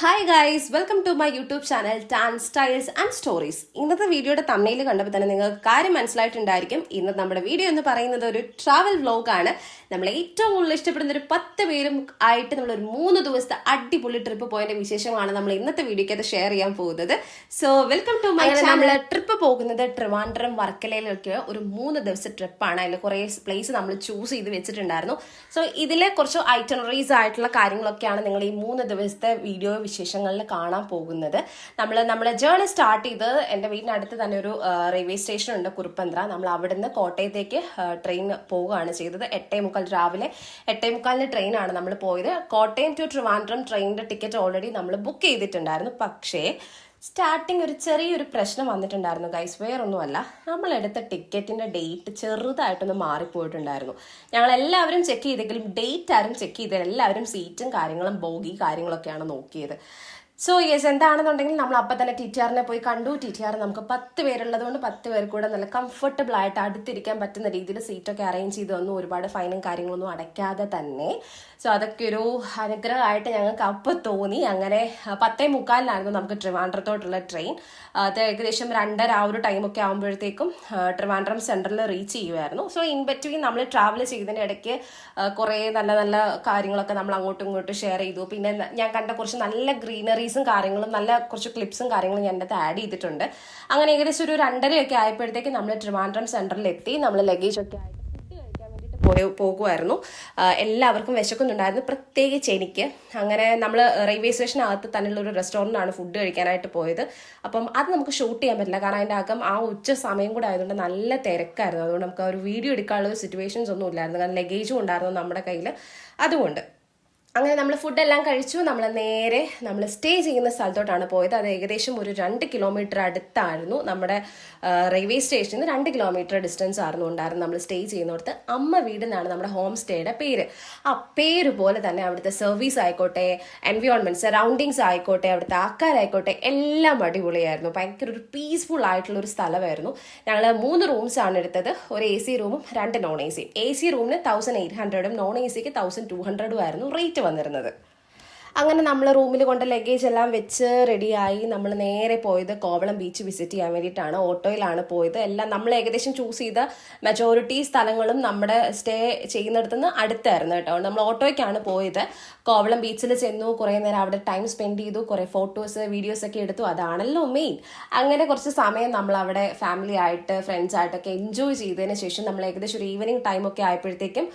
Hi guys welcome to my YouTube channel tan styles and stories ഇന്നത്തെ വീഡിയോയുടെ തമ്മയിൽ കണ്ടപ്പോൾ തന്നെ നിങ്ങൾക്ക് കാര്യം മനസ്സിലായിട്ടുണ്ടായിരിക്കും. ഇന്ന് നമ്മുടെ വീഡിയോ എന്ന് പറയുന്നത് ഒരു ട്രാവൽ വ്ലോഗാണ് നമ്മൾ ഏറ്റവും കൂടുതൽ ഇഷ്ടപ്പെടുന്ന ഒരു പത്ത് പേരും ആയിട്ട് നമ്മൾ ഒരു മൂന്ന് ദിവസത്തെ അടിപൊളി ട്രിപ്പ് പോയതിന്റെ വിശേഷമാണ് നമ്മൾ ഇന്നത്തെ വീഡിയോക്ക് അത് ഷെയർ ചെയ്യാൻ പോകുന്നത്. സോ വെൽക്കം ടു മൈ നമ്മൾ ട്രിപ്പ് പോകുന്നത് ട്രിവാൻഡ്രം വർക്കലയിലൊക്കെ ഒരു മൂന്ന് ദിവസത്തെ ട്രിപ്പാണ് അതിൽ കുറേ പ്ലേസ് നമ്മൾ ചൂസ് ചെയ്ത് വെച്ചിട്ടുണ്ടായിരുന്നു. സോ ഇതിലെ കുറച്ച് ഐറ്റണറീസ് ആയിട്ടുള്ള കാര്യങ്ങളൊക്കെയാണ് നിങ്ങൾ ഈ മൂന്ന് ദിവസത്തെ വീഡിയോ വിശേഷങ്ങളിൽ കാണാൻ പോകുന്നത്. നമ്മൾ നമ്മുടെ ജേർണി സ്റ്റാർട്ട് ചെയ്ത് എന്റെ വീടിനടുത്ത് തന്നെ ഒരു റെയിൽവേ സ്റ്റേഷൻ ഉണ്ട് കുറുപ്പന്ത്ര. നമ്മൾ അവിടുന്ന് കോട്ടയത്തേക്ക് ട്രെയിൻ പോവുകയാണ് ചെയ്തത്. എട്ടേ മുക്കാൽ രാവിലെ എട്ടേ മുക്കാലിന് ട്രെയിനാണ് നമ്മൾ പോയത്. കോട്ടയം ടു ട്രിവാൻഡ്രം ട്രെയിനിന്റെ ടിക്കറ്റ് ഓൾറെഡി നമ്മൾ ബുക്ക് ചെയ്തിട്ടുണ്ടായിരുന്നു. പക്ഷേ സ്റ്റാർട്ടിങ് ഒരു ചെറിയൊരു പ്രശ്നം വന്നിട്ടുണ്ടായിരുന്നു. ഗൈസ് വേറൊന്നുമല്ല. നമ്മളെടുത്ത ടിക്കറ്റിന്റെ ഡേറ്റ് ചെറുതായിട്ടൊന്ന് മാറിപ്പോയിട്ടുണ്ടായിരുന്നു. ഞങ്ങൾ എല്ലാവരും ചെക്ക് ചെയ്തെങ്കിലും ഡേറ്റ് ആരും ചെക്ക് ചെയ്ത് എല്ലാവരും സീറ്റും കാര്യങ്ങളും ബോഗി കാര്യങ്ങളൊക്കെയാണ് നോക്കിയത്. സോ യെസ് എന്താണെന്നുണ്ടെങ്കിൽ നമ്മൾ അപ്പം തന്നെ ടി ടി ആറിനെ പോയി കണ്ടു. ടി ടി ആർ നമുക്ക് പത്ത് പേരുള്ളത് കൊണ്ട് പത്ത് പേർ കൂടെ നല്ല കംഫർട്ടബിൾ ആയിട്ട് അടുത്തിരിക്കാൻ പറ്റുന്ന രീതിയിൽ സീറ്റൊക്കെ അറേഞ്ച് ചെയ്ത് തന്നു. ഒരുപാട് ഫൈനും കാര്യങ്ങളൊന്നും അടയ്ക്കാതെ തന്നെ. സോ അതൊക്കെ ഒരു അനുഗ്രഹമായിട്ട് ഞങ്ങൾക്ക് അപ്പം തോന്നി. അങ്ങനെ പത്തേ മുക്കാലിനായിരുന്നു നമുക്ക് ട്രിവാൻഡ്രത്തോട്ടുള്ള ട്രെയിൻ അത് ഏകദേശം രണ്ടര ആ ഒരു ടൈമൊക്കെ ആകുമ്പോഴത്തേക്കും ട്രിവാൻഡ്രം സെന്ററിൽ റീച്ച് ചെയ്യുമായിരുന്നു. സോ ഇൻ ബിറ്റ്വീൻ നമ്മൾ ട്രാവൽ ചെയ്തതിന്റെ ഇടയ്ക്ക് കുറേ നല്ല നല്ല കാര്യങ്ങളൊക്കെ നമ്മൾ അങ്ങോട്ടും ഇങ്ങോട്ടും ഷെയർ ചെയ്തു. പിന്നെ ഞാൻ കണ്ട കുറച്ച് നല്ല ഗ്രീനറീസും കാര്യങ്ങളും നല്ല കുറച്ച് ക്ലിപ്സും കാര്യങ്ങളും ഞാൻ അതിനകത്ത് ആഡ് ചെയ്തിട്ടുണ്ട്. അങ്ങനെ ഏകദേശം ഒരു രണ്ടരയൊക്കെ ആയപ്പോഴത്തേക്ക് നമ്മൾ ട്രിവാൻഡ്രം സെൻട്രലിൽ എത്തി നമ്മൾ ലഗേജ് ഒക്കെ പോയ പോകുമായിരുന്നു. എല്ലാവർക്കും വിശക്കുന്നുണ്ടായിരുന്നു. പ്രത്യേകിച്ച് എനിക്ക്. അങ്ങനെ നമ്മൾ റെയിൽവേ സ്റ്റേഷനകത്ത് തന്നെയുള്ള ഒരു റെസ്റ്റോറന്റാണ് ഫുഡ് കഴിക്കാനായിട്ട് പോയത്. അപ്പം അത് നമുക്ക് ഷൂട്ട് ചെയ്യാൻ പറ്റില്ല. കാരണം അതിന്റെ അകം ആ ഉച്ച സമയം കൂടെ ആയതുകൊണ്ട് നല്ല തിരക്കായിരുന്നു. അതുകൊണ്ട് നമുക്ക് ഒരു വീഡിയോ എടുക്കാനുള്ള സിറ്റുവേഷൻസ് ഒന്നും ഇല്ലായിരുന്നു. കാരണം ലഗേജും ഉണ്ടായിരുന്നു നമ്മുടെ കയ്യിൽ അതുകൊണ്ട് അങ്ങനെ നമ്മൾ ഫുഡ് എല്ലാം കഴിച്ചു. നമ്മൾ നേരെ നമ്മൾ സ്റ്റേ ചെയ്യുന്ന സ്ഥലത്തോട്ടാണ് പോയത്. അത് ഏകദേശം ഒരു രണ്ട് കിലോമീറ്റർ അടുത്തായിരുന്നു. നമ്മുടെ റെയിൽവേ സ്റ്റേഷനിൽ നിന്ന് രണ്ട് കിലോമീറ്റർ ഡിസ്റ്റൻസ് ആയിരുന്നു ഉണ്ടായിരുന്നു നമ്മൾ സ്റ്റേ ചെയ്യുന്നിടത്ത് അമ്മ വീട് എന്നാണ് നമ്മുടെ ഹോം സ്റ്റേയുടെ പേര്. ആ പേര് പോലെ തന്നെ അവിടുത്തെ സർവീസ് ആയിക്കോട്ടെ എൻവയോൺമെന്റ് സറൗണ്ടിങ്സ് ആയിക്കോട്ടെ അവിടുത്തെ ആൾക്കാരായിക്കോട്ടെ എല്ലാം അടിപൊളിയായിരുന്നു. ഭയങ്കര ഒരു പീസ്ഫുൾ ആയിട്ടുള്ള ഒരു സ്ഥലമായിരുന്നു. ഞങ്ങൾ മൂന്ന് റൂംസ് ആണ് എടുത്തത്. ഒരു എ സി റൂമും രണ്ട് നോൺ എ സിയും എ സി റൂമിന് തൗസൻഡ് എയ്റ്റ് ഹൺഡ്രഡും നോൺ എ സിക്ക് തൗസൻഡ് ടു ഹൺഡ്രഡും ആയിരുന്നു റേറ്റ് വന്നിരുന്നത്. അങ്ങനെ നമ്മൾ റൂമിൽ കൊണ്ട് ലഗേജ് എല്ലാം വെച്ച് റെഡിയായി നമ്മൾ നേരെ പോയത് കോവളം ബീച്ച് വിസിറ്റ് ചെയ്യാൻ വേണ്ടിയിട്ടാണ്. ഓട്ടോയിലാണ് പോയത്. എല്ലാം നമ്മൾ ഏകദേശം ചൂസ് ചെയ്ത മെജോറിറ്റി സ്ഥലങ്ങളും നമ്മുടെ സ്റ്റേ ചെയ്യുന്നിടത്തുനിന്ന് അടുത്തായിരുന്നു കേട്ടോ. നമ്മൾ ഓട്ടോയ്ക്കാണ് പോയത്. കോവളം ബീച്ചിൽ ചെന്നു കുറേ നേരം അവിടെ ടൈം സ്പെൻഡ് ചെയ്തു കുറേ ഫോട്ടോസ് വീഡിയോസ് ഒക്കെ എടുത്തു. അതാണല്ലോ മെയിൻ അങ്ങനെ കുറച്ച് സമയം നമ്മൾ അവിടെ ഫാമിലി ആയിട്ട് ഫ്രണ്ട്സ് ആയിട്ടൊക്കെ എൻജോയ് ചെയ്തതിന് ശേഷം നമ്മൾ ഏകദേശം ഒരു ഈവനിങ് ടൈം ഒക്കെ ആയപ്പോഴത്തേക്കും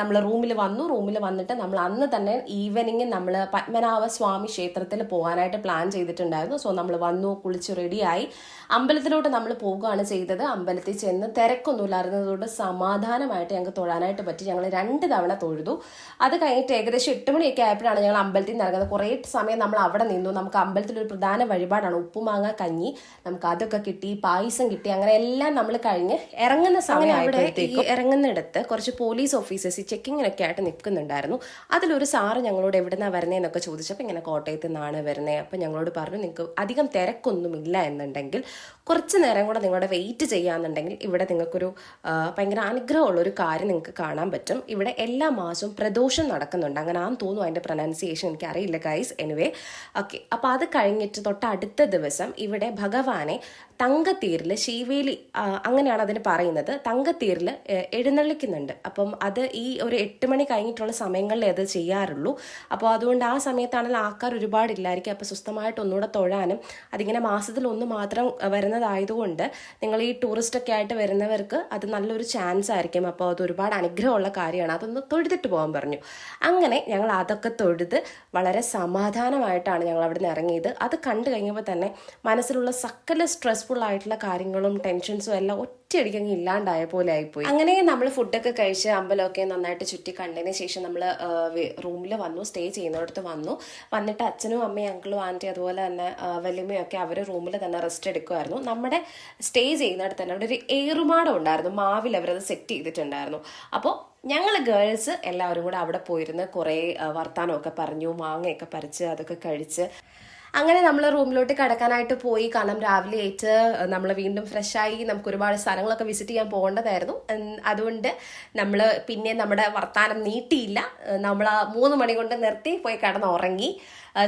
നമ്മൾ റൂമിൽ വന്നു. റൂമിൽ വന്നിട്ട് നമ്മൾ അന്ന് തന്നെ ഈവനിങ് നമ്മൾ പത്മനാഭ സ്വാമി ക്ഷേത്രത്തിൽ പോകാനായിട്ട് പ്ലാൻ ചെയ്തിട്ടുണ്ടായിരുന്നു. സോ നമ്മൾ വന്നു കുളിച്ച് റെഡിയായി അമ്പലത്തിലോട്ട് നമ്മൾ പോവുകയാണ് ചെയ്തത്. അമ്പലത്തിൽ ചെന്ന് തിരക്കൊന്നുമില്ലായിരുന്നതുകൊണ്ട് സമാധാനമായിട്ട് ഞങ്ങൾക്ക് തൊഴാനായിട്ട് പറ്റി. ഞങ്ങൾ രണ്ട് തവണ തൊഴുതു. അത് കഴിഞ്ഞിട്ട് ഏകദേശം എട്ട് മണിയൊക്കെ ആയപ്പോഴാണ് ഞങ്ങൾ അമ്പലത്തിൽ നിന്ന് ഇറങ്ങുന്നത്. കുറേ സമയം നമ്മൾ അവിടെ നിന്നു. നമുക്ക് അമ്പലത്തിൽ ഒരു പ്രധാന വഴിപാടാണ്. ഉപ്പുമാങ്ങ കഞ്ഞി. നമുക്ക് അതൊക്കെ കിട്ടി പായസം കിട്ടി. അങ്ങനെ എല്ലാം നമ്മൾ കഴിഞ്ഞ് ഇറങ്ങുന്ന സമയം അവിടെ ഈ ഇറങ്ങുന്നിടത്ത് കുറച്ച് പോലീസ് ഓഫീസേഴ്സ് ചെക്കിങ്ങിനൊക്കെ ആയിട്ട് നിൽക്കുന്നുണ്ടായിരുന്നു. അതിലൊരു സാറ് ഞങ്ങളോട് എവിടുന്നാ വരുന്നതെന്നൊക്കെ ചോദിച്ചപ്പോൾ ഇങ്ങനെ കോട്ടയത്ത് നിന്നാണ് വരുന്നത് അപ്പം ഞങ്ങളോട് പറഞ്ഞു നിങ്ങൾക്ക് അധികം തിരക്കൊന്നുമില്ല എന്നുണ്ടെങ്കിൽ കുറച്ച് നേരം കൂടെ നിങ്ങളുടെ വെയിറ്റ് ചെയ്യാന്നുണ്ടെങ്കിൽ ഇവിടെ നിങ്ങൾക്കൊരു ആ, ഭയങ്കര അനുഗ്രഹമുള്ള ഒരു കാര്യം നിങ്ങൾക്ക് കാണാൻ പറ്റും. ഇവിടെ എല്ലാ മാസവും പ്രദോഷം നടക്കുന്നുണ്ട്. അങ്ങനെ ആണെന്ന് തോന്നുന്നു അതിന്റെ പ്രൊനൗൺസിയേഷൻ എനിക്ക് അറിയില്ല ഗൈസ് എനിവേ ഓക്കെ അപ്പോൾ അത് കഴിഞ്ഞിട്ട് തൊട്ട് അടുത്ത ദിവസം ഇവിടെ ഭഗവാനെ തങ്കത്തീരിൽ ശീവേലി അങ്ങനെയാണ് അതിന് പറയുന്നത്. തങ്കത്തീരിൽ എഴുന്നള്ളിക്കുന്നുണ്ട്. അപ്പം അത് ഈ ഒരു എട്ട് മണി കഴിഞ്ഞിട്ടുള്ള സമയങ്ങളിൽ അത് ചെയ്യാറുള്ളൂ. അപ്പോൾ അതുകൊണ്ട് ആ സമയത്താണെങ്കിൽ ആൾക്കാർ ഒരുപാടില്ലായിരിക്കും. അപ്പോൾ സ്വസ്ഥമായിട്ട് ഒന്നുകൂടെ തൊഴാനും അതിങ്ങനെ മാസത്തിൽ ഒന്ന് മാത്രം വരുന്നതായതുകൊണ്ട് നിങ്ങൾ ഈ ടൂറിസ്റ്റൊക്കെ ആയിട്ട് വരുന്നവർക്ക് അത് നല്ലൊരു ചാൻസ് ആയിരിക്കും. അപ്പോൾ അത് ഒരുപാട് അനുഗ്രഹമുള്ള കാര്യമാണ്. അതൊന്ന് തൊഴുതിട്ട് പോകാൻ പറഞ്ഞു. അങ്ങനെ ഞങ്ങൾ അതൊക്കെ തൊഴുത് വളരെ സമാധാനമായിട്ടാണ് ഞങ്ങൾ അവിടെ നിന്ന് ഇറങ്ങിയത്. അത് കണ്ടു കഴിഞ്ഞപ്പോൾ തന്നെ മനസ്സിലുള്ള സകല സ്ട്രെസ്ഫുൾ ആയിട്ടുള്ള കാര്യങ്ങളും ടെൻഷൻസും എല്ലാം ഒറ്റയടിക്ക് അങ്ങ് ഇല്ലാണ്ടായ പോലെ ആയിപ്പോയി. അങ്ങനെ നമ്മൾ ഫുഡൊക്കെ കഴിച്ച് അമ്പലമൊക്കെ നന്നായിട്ട് ചുറ്റി കണ്ടതിന് ശേഷം നമ്മൾ റൂമിൽ വന്നു സ്റ്റേ ചെയ്യുന്നിടത്ത് വന്നു. വന്നിട്ട് അച്ഛനും അമ്മയും അങ്കിളും ആന്റി അതുപോലെ തന്നെ വലിയമ്മയൊക്കെ അവർ റൂമിൽ തന്നെ റെസ്റ്റ് എടുക്കുമായിരുന്നു നമ്മുടെ സ്റ്റേ ചെയ്യുന്നിടത്ത് തന്നെ അവിടെ ഒരു ഏറുമാടം ഉണ്ടായിരുന്നു. മാവിൽ അവരത് സെറ്റ് ചെയ്തിട്ടുണ്ടായിരുന്നു. അപ്പോൾ ഞങ്ങൾ ഗേൾസ് എല്ലാവരും കൂടെ അവിടെ പോയിരുന്ന് കുറേ വർത്തമാനമൊക്കെ പറഞ്ഞു മാങ്ങയൊക്കെ പറിച്ച് അതൊക്കെ കഴിച്ച്. അങ്ങനെ നമ്മൾ റൂമിലോട്ട് കിടക്കാനായിട്ട് പോയി. കാരണം രാവിലെ ആയിട്ട് നമ്മൾ വീണ്ടും ഫ്രഷായി നമുക്ക് ഒരുപാട് സ്ഥലങ്ങളൊക്കെ വിസിറ്റ് ചെയ്യാൻ പോകേണ്ടതായിരുന്നു. അതുകൊണ്ട് നമ്മൾ പിന്നെ നമ്മുടെ വർത്തമാനം നീട്ടിയില്ല. നമ്മൾ ആ മൂന്ന് മണി കൊണ്ട് നിർത്തി പോയി കിടന്ന് ഉറങ്ങി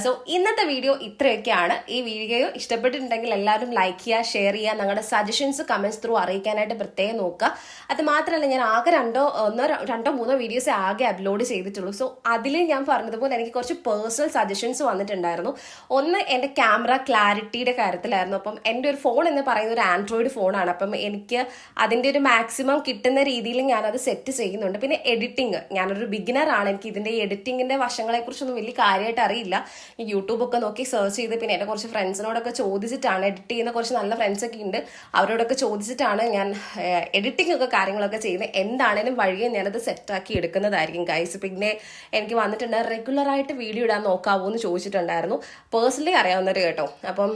സോ ഇന്നത്തെ വീഡിയോ ഇത്രയൊക്കെയാണ്. ഈ വീഡിയോ ഇഷ്ടപ്പെട്ടിട്ടുണ്ടെങ്കിൽ എല്ലാവരും ലൈക്ക് ചെയ്യുക ഷെയർ ചെയ്യുക നിങ്ങളുടെ സജഷൻസ് കമൻസ് ത്രൂ അറിയിക്കാനായിട്ട് പ്രത്യേകം നോക്കുക. അത് മാത്രമല്ല ഞാൻ ആകെ രണ്ടോ ഒന്നോ രണ്ടോ മൂന്നോ വീഡിയോസ് ആകെ അപ്ലോഡ് ചെയ്തിട്ടുള്ളൂ. സോ അതിൽ ഞാൻ പറഞ്ഞതുപോലെ എനിക്ക് കുറച്ച് പേഴ്സണൽ സജഷൻസ് വന്നിട്ടുണ്ടായിരുന്നു. ഒന്ന് എന്റെ ക്യാമറ ക്ലാരിറ്റിയുടെ കാര്യത്തിലായിരുന്നു. അപ്പം എന്റെ ഒരു ഫോൺ എന്ന് പറയുന്ന ഒരു ആൻഡ്രോയിഡ് ഫോണാണ്. അപ്പം എനിക്ക് അതിന്റെ ഒരു മാക്സിമം കിട്ടുന്ന രീതിയിൽ ഞാനത് സെറ്റ് ചെയ്യുന്നുണ്ട്. പിന്നെ എഡിറ്റിംഗ് ഞാനൊരു ബിഗിനറാണ് എനിക്ക് ഇതിന്റെ എഡിറ്റിങ്ങിന്റെ വശങ്ങളെക്കുറിച്ചൊന്നും വലിയ കാര്യമായിട്ട് അറിയില്ല. യൂട്യൂബൊക്കെ നോക്കി സെർച്ച് ചെയ്ത് പിന്നെ എന്റെ കുറച്ച് ഫ്രണ്ട്സിനോടൊക്കെ ചോദിച്ചിട്ടാണ്. എഡിറ്റ് ചെയ്യുന്ന കുറച്ച് നല്ല ഫ്രണ്ട്സൊക്കെ ഉണ്ട്. അവരോടൊക്കെ ചോദിച്ചിട്ടാണ് ഞാൻ എഡിറ്റിംഗ് ഒക്കെ കാര്യങ്ങളൊക്കെ ചെയ്യുന്നത് എന്താണേലും വഴിയെ ഞാനത് സെറ്റാക്കി എടുക്കുന്നതായിരിക്കും ഗൈസ് പിന്നെ എനിക്ക് വന്നിട്ടുണ്ട് റെഗുലറായിട്ട് വീഡിയോ ഇടാൻ നോക്കാവോ എന്ന് ചോദിച്ചിട്ടുണ്ടായിരുന്നു. പേഴ്സണലി അറിയാവുന്നവർ കേട്ടോ. അപ്പം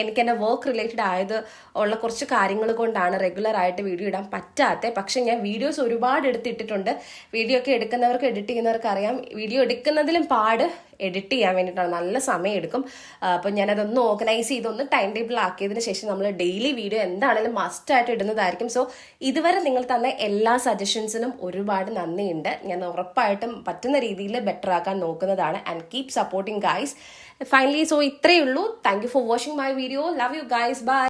എനിക്ക് എന്റെ വർക്ക് റിലേറ്റഡ് ആയത് ഉള്ള കുറച്ച് കാര്യങ്ങൾ കൊണ്ടാണ് റെഗുലർ ആയിട്ട് വീഡിയോ ഇടാൻ പറ്റാത്തത് പക്ഷേ ഞാൻ വീഡിയോസ് ഒരുപാട് എടുത്തിട്ടിട്ടുണ്ട്. വീഡിയോ ഒക്കെ എടുക്കുന്നവർക്ക് എഡിറ്റ് ചെയ്യുന്നവർക്ക് അറിയാം. വീഡിയോ എടുക്കുന്നതിലും പാട് എഡിറ്റ് ചെയ്യാൻ വേണ്ടിയിട്ടാണ്. നല്ല സമയം എടുക്കും ആ, അപ്പം ഞാനതൊന്ന് ഓർഗനൈസ് ചെയ്തൊന്ന് ടൈം ടേബിൾ ആക്കിയതിന് ശേഷം നമ്മൾ ഡെയിലി വീഡിയോ എന്താണെങ്കിലും മസ്റ്റ് ആയിട്ട് ഇടുന്നതായിരിക്കും. സോ ഇതുവരെ നിങ്ങൾ തന്ന എല്ലാ സജഷൻസിനും ഒരുപാട് നന്ദിയുണ്ട്. ഞാൻ ഉറപ്പായിട്ടും പറ്റുന്ന രീതിയിൽ ബെറ്റർ ആക്കാൻ നോക്കുന്നതാണ്. And keep supporting guys finally so ഇത്രയേ ഉള്ളൂ. Thank you for watching my video love you guys bye